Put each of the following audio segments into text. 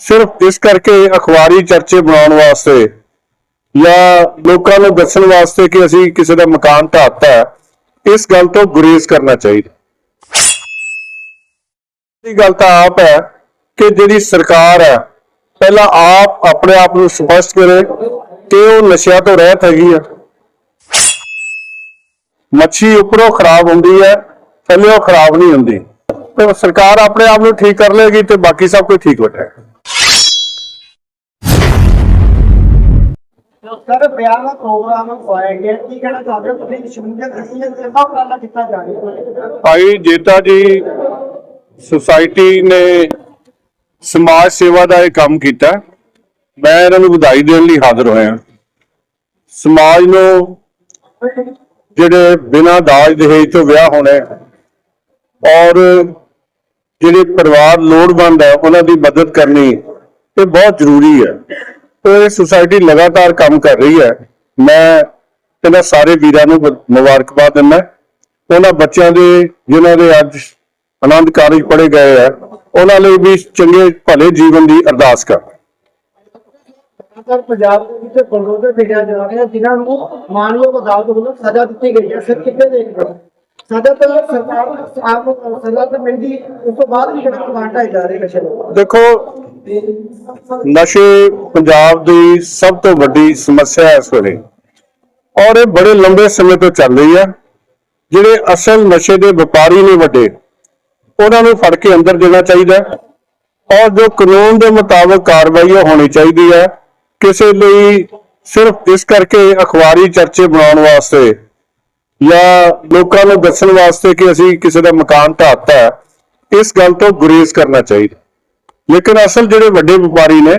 ਸਿਰਫ ਇਸ ਕਰਕੇ ਅਖਬਾਰੀ ਚਰਚੇ ਬਣਾਉਣ ਵਾਸਤੇ ਜਾਂ ਲੋਕਾਂ ਨੂੰ ਦੱਸਣ ਵਾਸਤੇ ਕਿ ਅਸੀਂ ਕਿਸੇ ਦਾ ਮਕਾਨ ਢਾਤਾ ਇਸ ਗੱਲ ਤੋਂ ਗੁਰੇਜ਼ ਕਰਨਾ ਚਾਹੀਦਾ। ਇਹ ਗੱਲ ਤਾਂ ਆਪ ਹੈ ਕਿ ਜਿਹੜੀ ਸਰਕਾਰ ਹੈ, ਪਹਿਲਾਂ ਆਪ ਆਪਣੇ ਆਪ ਨੂੰ ਸਪਸ਼ਟ ਕਰੇ ਕਿ ਉਹ ਨਸ਼ਿਆਂ ਤੋਂ ਰਹਿਤ ਹੈਗੀ ਆ। ਮੱਛੀ ਉੱਪਰੋਂ ਖਰਾਬ ਹੁੰਦੀ ਹੈ ਥੱਲੇ ਉਹ ਖਰਾਬ ਨਹੀਂ ਹੁੰਦੀ। ਤੇ ਸਰਕਾਰ ਆਪਣੇ ਆਪ ਨੂੰ ਠੀਕ ਕਰ ਲੇਗੀ ਤੇ ਬਾਕੀ ਸਭ ਕੁਝ ਠੀਕ ਹੋ ਜਾਏਗਾ। ਸਰ ਵਿਆਹ ਦਾ ਪ੍ਰੋਗਰਾਮ ਹੋਇਆ ਗਿਆ। ਕੀ ਕਹਿਣਾ ਚਾਹੁੰਦੇ ਹੋ? ਤੁਸੀਂ ਸ਼ਮੂਲੀਅਤ ਕੀਤੀ ਹੈ ਕਿੰਨਾ ਉਪਰਾਲਾ ਕੀਤਾ ਜਾ ਰਿਹਾ ਹੈ। ਭਾਈ ਜੇਤਾ ਜੀ ਸੁਸਾਇਟੀ ਨੇ ਸਮਾਜ ਸੇਵਾ ਦਾ ਇਹ ਕੰਮ ਕੀਤਾ। ਮੈਂ ਇਹਨਾਂ ਨੂੰ ਵਧਾਈ ਦੇਣ ਲਈ ਹਾਜ਼ਰ ਹੋਇਆ। ਸਮਾਜ ਨੂੰ ਜਿਹੜੇ ਬਿਨਾਂ ਦਾਜ ਦਹੇਜ ਤੋਂ ਵਿਆਹ ਹੋਣੇ ਔਰ ਜਿਹੜੇ ਪਰਿਵਾਰ ਲੋੜਵੰਦ ਹੈ, ਉਹਨਾਂ ਦੀ ਮਦਦ ਕਰਨੀ ਇਹ ਬਹੁਤ ਜ਼ਰੂਰੀ ਹੈ। ਤੇ ਸੁਸਾਇਟੀ ਲਗਾਤਾਰ ਕੰਮ ਕਰ ਰਹੀ ਹੈ। ਮੈਂ ਇਹਨਾਂ ਸਾਰੇ ਵੀਰਾਂ ਨੂੰ ਮੁਬਾਰਕਬਾਦ ਦਿੰਦਾ। ਉਹਨਾਂ ਬੱਚਿਆਂ ਦੇ, ਜਿਨ੍ਹਾਂ ਦੇ ਅੱਜ ਆਨੰਦ ਕਾਰਜ ਪੜੇ ਗਏ ਆ ਉਹਨਾਂ ਲਈ ਵੀ ਚੰਗੇ, ਭਲੇ ਜੀਵਨ ਦੀ ਅਰਦਾਸ ਕਰ। ਸਰ ਪੰਜਾਬ ਦੇ ਵਿੱਚ ਬਲਰੋਦਰ ਫਿਰਿਆ ਜਾ ਰਿਹਾ, ਜਿਨ੍ਹਾਂ ਨੂੰ ਮਾਨਯੋਗ ਅਦਾਲਤ ਵੱਲੋਂ ਸਜ਼ਾ ਦਿੱਤੀ ਗਈ ਹੈ। ਸਰ, ਕਿੱਥੇ ਦੇਖਦੇ ਹੋ? ਸਜ਼ਾ ਤਾਂ ਸਰਕਾਰ ਆਪ ਨੂੰ ਤਾਂ ਮਿਲਦੀ, ਉਸ ਤੋਂ ਬਾਅਦ ਵੀ ਜਿਹੜਾ ਕਮਾਂਡਾ ਜਾ ਰਹੇ ਨਸ਼ੇ ਨੂੰ ਦੇਖੋ, ਨਸ਼ੇ ਪੰਜਾਬ ਦੀ ਸਭ ਤੋਂ ਵੱਡੀ ਸਮੱਸਿਆ ਹੈ ਇਸ ਵੇਲੇ। ਔਰ ਇਹ ਬੜੇ ਲੰਬੇ ਸਮੇਂ ਤੋਂ ਚੱਲ ਰਹੀ ਹੈ। ਜਿਹੜੇ ਅਸਲ ਨਸ਼ੇ ਦੇ ਵਪਾਰੀ ਨੇ ਵੱਡੇ, ਉਹਨਾਂ ਨੂੰ ਫੜ ਕੇ ਅੰਦਰ ਦੇਣਾ ਚਾਹੀਦਾ ਔਰ ਜੋ ਕਾਨੂੰਨ ਦੇ ਮੁਤਾਬਕ ਕਾਰਵਾਈ ਹੋਣੀ ਚਾਹੀਦੀ ਹੈ। ਕਿਸੇ ਲਈ ਸਿਰਫ ਇਸ ਕਰਕੇ ਅਖਬਾਰੀ ਚਰਚੇ ਬਣਾਉਣ ਵਾਸਤੇ ਜਾਂ ਲੋਕਾਂ ਨੂੰ ਦੱਸਣ ਵਾਸਤੇ ਕਿ ਅਸੀਂ ਕਿਸੇ ਦਾ ਮਕਾਨ ਢਾਤਾ ਇਸ ਗੱਲ ਤੋਂ ਗੁਰੇਜ਼ ਕਰਨਾ ਚਾਹੀਦਾ। ਲੇਕਿਨ ਅਸਲ ਜਿਹੜੇ ਵੱਡੇ ਵਪਾਰੀ ਨੇ,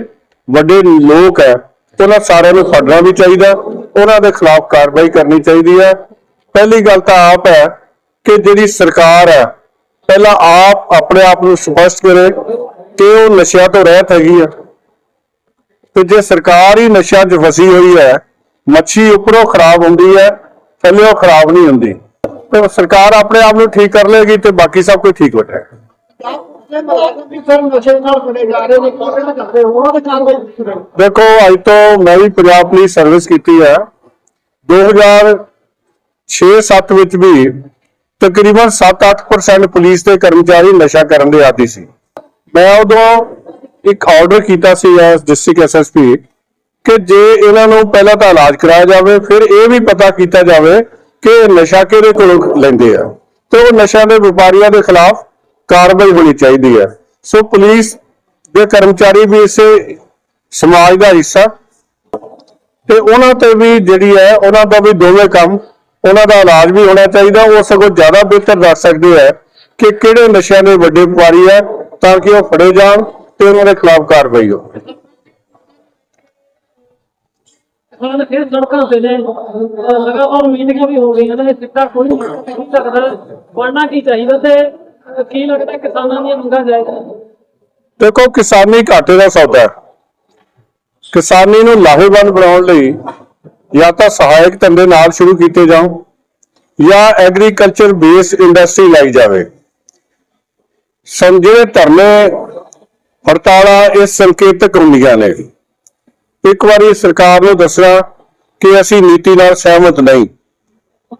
ਵੱਡੇ ਲੋਕ ਹੈ, ਉਹਨਾਂ ਸਾਰਿਆਂ ਨੂੰ ਫੜਨਾ ਵੀ ਚਾਹੀਦਾ, ਉਹਨਾਂ ਦੇ ਖਿਲਾਫ ਕਾਰਵਾਈ ਕਰਨੀ ਚਾਹੀਦੀ ਹੈ। ਪਹਿਲੀ ਗੱਲ ਤਾਂ ਆਪ ਹੈ ਕਿ ਜਿਹੜੀ ਸਰਕਾਰ ਹੈ, ਪਹਿਲਾਂ ਆਪ ਆਪਣੇ ਆਪ ਨੂੰ ਸਪਸ਼ਟ ਕਰੇ ਕਿ ਉਹ ਨਸ਼ਿਆਂ ਤੋਂ ਰਹਿਤ ਹੈਗੀ ਆ ਤੇ ਜੇ ਸਰਕਾਰ ਹੀ ਨਸ਼ਿਆਂ 'ਚ ਫਸੀ ਹੋਈ ਹੈ, ਮੱਛੀ ਉੱਪਰੋਂ ਖਰਾਬ ਹੁੰਦੀ ਹੈ ਥੱਲੇ ਉਹ ਖਰਾਬ ਨਹੀਂ ਹੁੰਦੀ। ਤੇ ਸਰਕਾਰ ਆਪਣੇ ਆਪ ਨੂੰ ਠੀਕ ਕਰ ਲੇਗੀ ਤੇ ਬਾਕੀ ਸਭ ਕੁਝ ਠੀਕ ਹੋ ਜਾਏਗਾ। ਦੇਖੋ, ਅੱਜ ਤੋਂ ਮੈਂ ਵੀ ਪੰਜਾਬ ਪੁਲਿਸ ਸਰਵਿਸ ਕੀਤੀ ਹੈ। 2006-7 ਵਿੱਚ ਵੀ ਤਕਰੀਬਨ 7-8% ਪੁਲਿਸ ਦੇ ਕਰਮਚਾਰੀ ਨਸ਼ਾ ਕਰਨ ਦੇ ਆਦੀ ਸੀ। ਮੈਂ ਉਦੋਂ ਇੱਕ ਆਰਡਰ ਕੀਤਾ ਸੀ ਐਸ ਡਿਸਟ੍ਰਿਕਟ ਐਸਐਸਪੀ ਕਿ ਜੇ ਇਹਨਾਂ ਨੂੰ ਪਹਿਲਾਂ ਤਾਂ ਇਲਾਜ ਕਰਾਇਆ ਜਾਵੇ, ਫਿਰ ਇਹ ਵੀ ਪਤਾ ਕੀਤਾ ਜਾਵੇ ਕਿ ਨਸ਼ਾ ਕਿਹਦੇ ਕੋਲੋਂ ਲੈਂਦੇ ਆ। ਤੇ ਉਹ ਨਸ਼ਾ ਦੇ ਵਪਾਰੀਆਂ ਦੇ ਖਿਲਾਫ ਕਾਰਵਾਈ ਹੋਣੀ ਚਾਹੀਦੀ ਹੈ ਸੋ ਪੁਲਿਸ ਦੇ ਕਰਮਚਾਰੀ ਵੀ ਇਸੇ ਸਮਾਜ ਦਾ ਹਿੱਸਾ ਤੇ ਉਹਨਾਂ ਤੇ ਵੀ ਜਿਹੜੀ ਹੈ, ਉਹਨਾਂ ਦਾ ਵੀ ਦੋਵੇਂ ਕੰਮ, ਉਹਨਾਂ ਦਾ ਇਲਾਜ ਵੀ ਹੋਣਾ ਚਾਹੀਦਾ। ਉਹ ਸਗੋਂ ਜ਼ਿਆਦਾ ਬਿਹਤਰ ਦੱਸ ਸਕਦੇ ਹੈ ਕਿ ਕਿਹੜੇ ਨਸ਼ਿਆਂ ਦੇ ਵੱਡੇ ਵਪਾਰੀ ਹੈ ਤਾਂ ਕਿ ਉਹ ਫੜੇ ਜਾਣ ਤੇ ਉਹਨਾਂ ਦੇ ਖਿਲਾਫ ਕਾਰਵਾਈ ਹੋਵੇ। ਉਹਨਾਂ ਫਿਰ ਸੜਕਾਂ ਤੇ ਨੇ ਲਗਾਤਾਰ ਮੀਟਿੰਗਾਂ ਵੀ ਹੋ ਗਈਆਂ ਨੇ ਸਿੱਟਾ ਕੋਈ ਨਹੀਂ ਸਕਦਾ ਬਣਨਾ ਕੀ ਚਾਹੀਦਾ ਤੇ ਕੀ ਲੱਗਦਾ ਕਿਸਾਨਾਂ ਦੀਆਂ ਮੰਗਾਂ ਜਾਇਜ਼ ਦੇਖੋ, ਕਿਸਾਨੀ ਘਾਟੇ ਦਾ ਸੌਦਾ ਹੈ। ਕਿਸਾਨੀ ਨੂੰ ਲਾਹੇਵੰਦ ਬਣਾਉਣ ਲਈ ਜਾਂ ਤਾਂ ਸਹਾਇਕ ਧੰਦੇ ਨਾਲ ਸ਼ੁਰੂ ਕੀਤੇ ਜਾਣ ਜਾਂ ਐਗਰੀਕਲਚਰ ਬੇਸ ਇੰਡਸਟਰੀ ਲਾਈ ਜਾਵੇ। ਸੰਜੇ ਧਰਨੇ, ਹੜਤਾਲਾਂ ਇਹ ਸੰਕੇਤਕ ਹੁੰਦੀਆਂ ਨੇ। ਇੱਕ ਵਾਰੀ ਸਰਕਾਰ ਨੂੰ ਦੱਸਣਾ ਕਿ ਅਸੀਂ ਨੀਤੀ ਨਾਲ ਸਹਿਮਤ ਨਹੀਂ।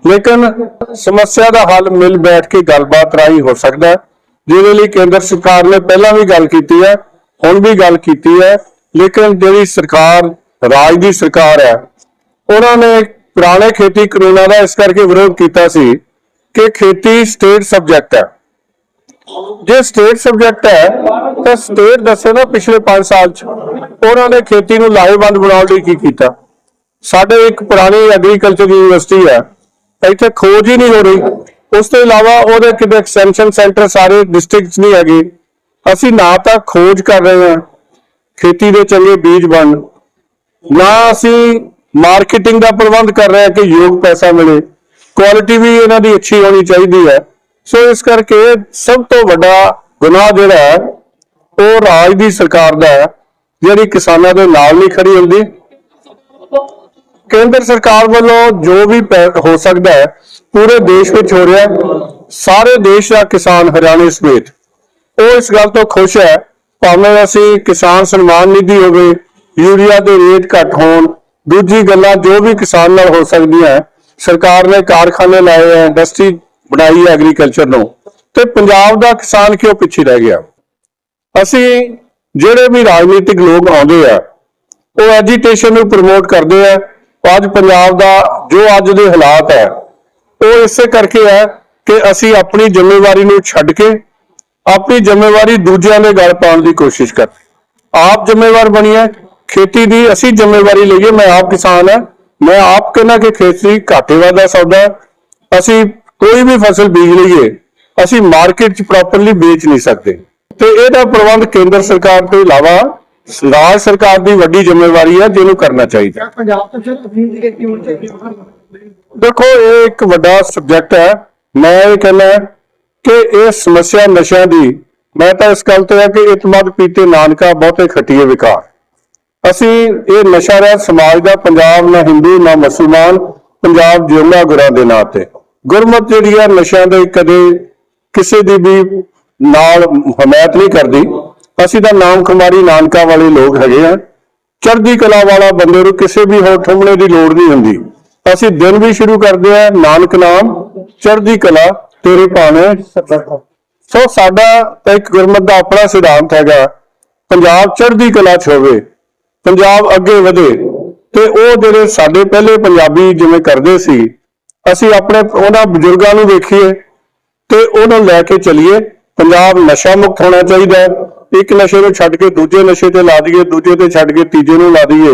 ਲੇਕਿਨ ਸਮੱਸਿਆ ਦਾ ਹੱਲ ਮਿਲ ਬੈਠ ਕੇ ਗੱਲਬਾਤ ਰਾਹੀਂ ਹੋ ਸਕਦਾ ਜਿਹਦੇ ਲਈ ਕੇਂਦਰ ਸਰਕਾਰ ਨੇ ਪਹਿਲਾਂ ਵੀ ਗੱਲ ਕੀਤੀ ਹੈ, ਹੁਣ ਵੀ ਗੱਲ ਕੀਤੀ ਹੈ, ਲੇਕਿਨ ਜਿਹੜੀ ਸਰਕਾਰ, ਰਾਜ ਦੀ ਸਰਕਾਰ ਹੈ, ਉਹਨਾਂ ਨੇ ਪੁਰਾਣੇ ਖੇਤੀ ਕਾਨੂੰਨਾਂ ਦਾ ਇਸ ਕਰਕੇ ਵਿਰੋਧ ਕੀਤਾ ਸੀ ਕਿ ਖੇਤੀ ਸਟੇਟ ਸਬਜੈਕਟ ਹੈ। ਜੇ ਸਟੇਟ ਸਬਜੈਕਟ ਹੈ, ਤਾਂ ਸਟੇਟ ਦੱਸੇ ਨਾ ਪਿਛਲੇ 5 ਸਾਲ ਚ ਉਹਨਾਂ ਨੇ ਖੇਤੀ ਨੂੰ ਲਾਹੇਵੰਦ ਬਣਾਉਣ ਲਈ ਕੀ ਕੀਤਾ? ਸਾਡੇ ਇੱਕ ਪੁਰਾਣੀ ਐਗਰੀਕਲਚਰ ਯੂਨੀਵਰਸਿਟੀ ਹੈ, ਇੱਥੇ ਖੋਜ ਹੀ ਨਹੀਂ ਹੋ ਰਹੀ। ਉਸ ਤੋਂ ਇਲਾਵਾ ਉਹਦੇ ਕਿਤੇ ਐਕਸਟੈਂਸ਼ਨ ਸੈਂਟਰ ਸਾਰੇ ਡਿਸਟ੍ਰਿਕਟਸ ਨਹੀਂ ਹੈਗੇ। ਅਸੀਂ ਨਾ ਤਾਂ ਖੋਜ ਕਰ ਰਹੇ ਹਾਂ, ਖੇਤੀ ਦੇ ਚੰਗੇ ਬੀਜ ਬਣ ਨਾ ਅਸੀਂ ਮਾਰਕੀਟਿੰਗ ਦਾ ਪ੍ਰਬੰਧ ਕਰ ਰਹੇ ਹਾਂ ਕਿ ਯੋਗ ਪੈਸਾ ਮਿਲੇ। ਕੁਆਲਿਟੀ ਵੀ ਇਹਨਾਂ ਦੀ ਅੱਛੀ ਹੋਣੀ ਚਾਹੀਦੀ ਹੈ। ਸੋ ਇਸ ਕਰਕੇ ਸਭ ਤੋਂ ਵੱਡਾ ਗੁਨਾਹ ਜਿਹੜਾ ਹੈ, ਉਹ ਰਾਜ ਦੀ ਸਰਕਾਰ ਦਾ ਹੈ, ਜਿਹੜੀ ਕਿਸਾਨਾਂ ਦੇ ਨਾਲ ਨਹੀਂ ਖੜੀ ਹੁੰਦੀ। ਕੇਂਦਰ ਸਰਕਾਰ ਵੱਲੋਂ ਜੋ ਵੀ ਹੋ ਸਕਦਾ ਹੈ, ਪੂਰੇ ਦੇਸ਼ ਵਿੱਚ ਹੋ ਰਿਹਾ ਸਾਰੇ ਦੇਸ਼ ਦਾ ਕਿਸਾਨ ਹਰਿਆਣੇ ਸਮੇਤ। ਉਹ ਇਸ ਗੱਲ ਤੋਂ ਖੁਸ਼ ਹੈ, ਭਾਵੇਂ ਅਸੀਂ ਕਿਸਾਨ ਸਨਮਾਨ ਨਿਧੀ ਹੋਵੇ, ਯੂਰੀਆ ਦੇ ਰੇਟ ਘੱਟ ਹੋਣ, ਦੂਜੀ ਗੱਲਾਂ ਜੋ ਵੀ ਕਿਸਾਨ ਨਾਲ ਹੋ ਸਕਦੀਆਂ ਸਰਕਾਰ ਨੇ ਕਾਰਖਾਨੇ ਲਾਏ ਹੈ, ਇੰਡਸਟਰੀ ਬਣਾਈ ਐਗਰੀਕਲਚਰ ਨੂੰ, ਤੇ ਪੰਜਾਬ ਦਾ ਕਿਸਾਨ ਕਿਉਂ ਪਿੱਛੇ ਰਹਿ ਗਿਆ? ਅਸੀਂ ਜਿਹੜੇ ਵੀ ਰਾਜਨੀਤਿਕ ਲੋਕ ਆਉਂਦੇ ਆ, ਉਹ ਐਜੀਟੇਸ਼ਨ ਨੂੰ ਪ੍ਰਮੋਟ ਕਰਦੇ ਆ। ਅੱਜ ਪੰਜਾਬ ਦਾ ਜੋ ਅੱਜ ਦੇ ਹਾਲਾਤ ਹੈ, ਉਹ ਇਸੇ ਕਰਕੇ ਹੈ ਕਿ ਅਸੀਂ ਆਪਣੀ ਜ਼ਿੰਮੇਵਾਰੀ ਨੂੰ ਛੱਡ ਕੇ ਆਪਣੀ ਜ਼ਿੰਮੇਵਾਰੀ ਦੂਜਿਆਂ ਦੇ ਗਲ ਪਾਉਣ ਦੀ ਕੋਸ਼ਿਸ਼ ਕਰ ਆਪ ਜ਼ਿੰਮੇਵਾਰ ਬਣੀਏ ਖੇਤੀ ਦੀ ਅਸੀਂ ਜ਼ਿੰਮੇਵਾਰੀ ਲਈਏ, ਮੈਂ ਆਪ ਕਿਸਾਨ ਹਾਂ। ਮੈਂ ਆਪ ਕਹਿੰਦਾ ਕਿ ਖੇਤੀ ਘਾਟੇ ਵਾਲਾ ਸੌਦਾ। ਅਸੀਂ ਕੋਈ ਵੀ ਫਸਲ ਬੀਜ ਲਈਏ ਅਸੀਂ ਮਾਰਕੀਟ 'ਚ ਪ੍ਰੋਪਰਲੀ ਵੇਚ ਨਹੀਂ ਸਕਦੇ। ਤੇ ਇਹਦਾ ਪ੍ਰਬੰਧ ਕੇਂਦਰ ਸਰਕਾਰ ਤੋਂ ਇਲਾਵਾ ਰਾਜ ਸਰਕਾਰ ਦੀ ਵੱਡੀ ਜ਼ਿੰਮੇਵਾਰੀ ਹੈ ਜਿਹਨੂੰ ਕਰਨਾ ਚਾਹੀਦਾ। ਦੇਖੋ ਇਹ ਇੱਕ ਵੱਡਾ ਸਬਜੈਕਟ ਹੈ। ਮੈਂ ਇਹ ਕਹਿੰਦਾ ਕਿ ਇਹ ਸਮੱਸਿਆ ਨਸ਼ਿਆਂ ਦੀ ਮੈਂ ਤਾਂ ਇਸ ਗੱਲ ਤੇ ਹੈ ਕਿ ਇਤਮਦ ਪੀਤੇ ਨਾਨਕਾ ਬਹੁਤੇ ਖੱਟੀਏ ਵਿਕਾਰ। ਅਸੀਂ ਇਹ ਨਸ਼ਾ ਰਹਿਤ ਸਮਾਜ ਦਾ ਪੰਜਾਬ ਨਾ ਹਿੰਦੂ ਨਾ ਮੁਸਲਮਾਨ ਪੰਜਾਬ ਜਿਉਂਦਾ ਗੁਰਾਂ ਦੇ ਨਾਂ ਤੇ। ਗੁਰਮਤ ਜਿਹੜੀ ਆ ਨਸ਼ਿਆਂ ਦੇ ਕਦੇ ਕਿਸੇ ਦੀ ਵੀ ਨਾਲ ਹਮਾਇਤ ਨਹੀਂ ਕਰਦੀ। ਅਸੀਂ ਤਾਂ ਨਾਮ ਖੁਮਾਰੀ ਨਾਨਕਾ ਵਾਲੇ ਲੋਕ ਹੈਗੇ ਆ। ਚੜ੍ਹਦੀ ਕਲਾ ਵਾਲਾ ਬੰਦੇ ਨੂੰ ਕਿਸੇ ਵੀ ਹੋਰ ਠੁੰਮਣੇ ਦੀ ਲੋੜ ਨਹੀਂ ਹੁੰਦੀ। ਅਸੀਂ ਦਿਨ ਵੀ ਸ਼ੁਰੂ ਕਰਦੇ ਆ, ਨਾਨਕ ਨਾਮ, ਚੜ੍ਹਦੀ ਕਲਾ, ਤੇਰੇ ਭਾਣੇ। ਸੋ ਸਾਡਾ ਤਾਂ ਇੱਕ ਗੁਰਮਤ ਦਾ ਆਪਣਾ ਸਿਧਾਂਤ ਹੈਗਾ, ਪੰਜਾਬ ਚੜ੍ਹਦੀ ਕਲਾ 'ਚ ਹੋਵੇ, ਪੰਜਾਬ ਅੱਗੇ ਵਧੇ, ਤੇ ਉਹ ਜਿਹੜੇ ਸਾਡੇ ਪਹਿਲੇ ਪੰਜਾਬੀ ਜਿਵੇਂ ਕਰਦੇ ਸੀ ਅਸੀਂ ਆਪਣੇ ਉਹਨਾਂ ਬਜ਼ੁਰਗਾਂ ਨੂੰ ਵੇਖੀਏ ਤੇ ਉਹਨੂੰ ਲੈ ਕੇ ਚੱਲੀਏ ਪੰਜਾਬ ਨਸ਼ਾ ਮੁਕਤ ਹੋਣਾ ਚਾਹੀਦਾ ਹੈ। ਇੱਕ ਨਸ਼ੇ ਨੂੰ ਛੱਡ ਕੇ ਦੂਜੇ ਨਸ਼ੇ ਤੇ ਲਾ ਦਈਏ ਦੂਜੇ ਤੇ ਛੱਡ ਕੇ ਤੀਜੇ ਨੂੰ ਲਾ ਦਈਏ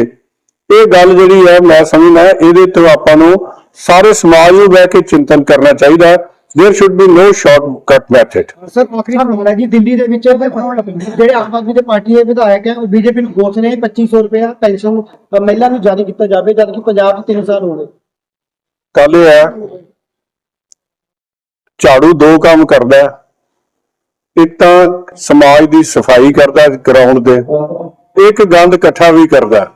ਇਹ ਗੱਲ ਜਿਹੜੀ ਹੈ ਮੈਂ ਸਮਝਦਾ ਇਹਦੇ ਤੋਂ ਆਪਾਂ ਨੂੰ ਸਾਰੇ ਸਮਾਜ ਨੂੰ ਬਹਿ ਕੇ ਚਿੰਤਨ ਕਰਨਾ ਚਾਹੀਦਾ ਹੈ there should be no shortcut method sir ਆਖਰੀ ਸਵਾਲ ਹੈ ਜੀ ਦਿੱਲੀ ਦੇ ਵਿੱਚ ਜਿਹੜੇ ਆਮ ਆਦਮੀ ਦੇ ਪਾਰਟੀ ਦੇ ਵਿਧਾਇਕ ਹੈ ਉਹ ਬੀਜੇਪੀ ਨੂੰ ਗੋਸ ਨੇ 2500 ਰੁਪਏ ਪੈਨਸ਼ਨ ਅ, ਮਹਿਲਾ ਨੂੰ ਜਾਰੀ ਕੀਤਾ ਜਾਵੇ ਜਦ ਕਿ ਪੰਜਾਬ 'ਚ 3 ਸਾਲ ਹੋ ਗਏ ਕੱਲ ਇਹ ਹੈ, ਝਾੜੂ ਦੋ ਕੰਮ ਕਰਦਾ ਹੈ। ਇੱਕ ਤਾਂ ਸਮਾਜ ਦੀ ਸਫ਼ਾਈ ਕਰਦਾ ਗਰਾਊਂਡ ਦੇ ਇੱਕ ਗੰਦ ਇਕੱਠਾ ਵੀ ਕਰਦਾ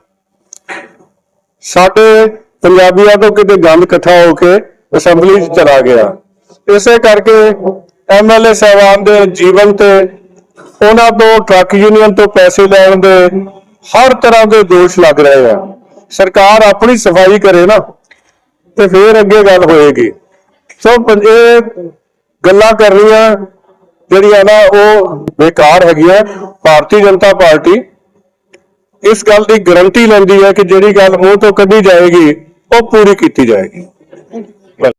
ਸਾਡੇ ਪੰਜਾਬੀਆਂ ਤੋਂ ਕਿਤੇ ਗੰਦ ਇਕੱਠਾ ਹੋ ਕੇ ਅਸੈਂਬਲੀ 'ਚ ਚਲਾ ਗਿਆ। ਇਸੇ ਕਰਕੇ ਐਮਐਲਏ ਸਾਹਿਬਾਨ ਦੇ ਜੀਵਨ ਤੇ ਉਹਨਾਂ ਤੋਂ ਟਰੱਕ ਯੂਨੀਅਨ ਤੋਂ ਪੈਸੇ ਲੈਣ ਦੇ ਹਰ ਤਰ੍ਹਾਂ ਦੇ ਦੋਸ਼ ਲੱਗ ਰਹੇ ਆ। ਸਰਕਾਰ ਆਪਣੀ ਸਫ਼ਾਈ ਕਰੇ ਨਾ। ਤੇ ਫੇਰ ਅੱਗੇ ਗੱਲ ਹੋਏਗੀ। ਸੋ ਪੰ- ਇਹ ਗੱਲਾਂ ਕਰਨੀਆਂ ਜਿਹੜੀਆਂ ਨਾ ਉਹ ਬੇਕਾਰ ਹੈਗੀਆਂ। ਭਾਰਤੀ ਜਨਤਾ ਪਾਰਟੀ ਇਸ ਗੱਲ ਦੀ ਗਰੰਟੀ ਲੈਂਦੀ ਹੈ ਕਿ ਜਿਹੜੀ ਗੱਲ ਮੂੰਹ ਤੋਂ ਕੱਢੀ ਜਾਏਗੀ, ਉਹ ਪੂਰੀ ਕੀਤੀ ਜਾਏਗੀ।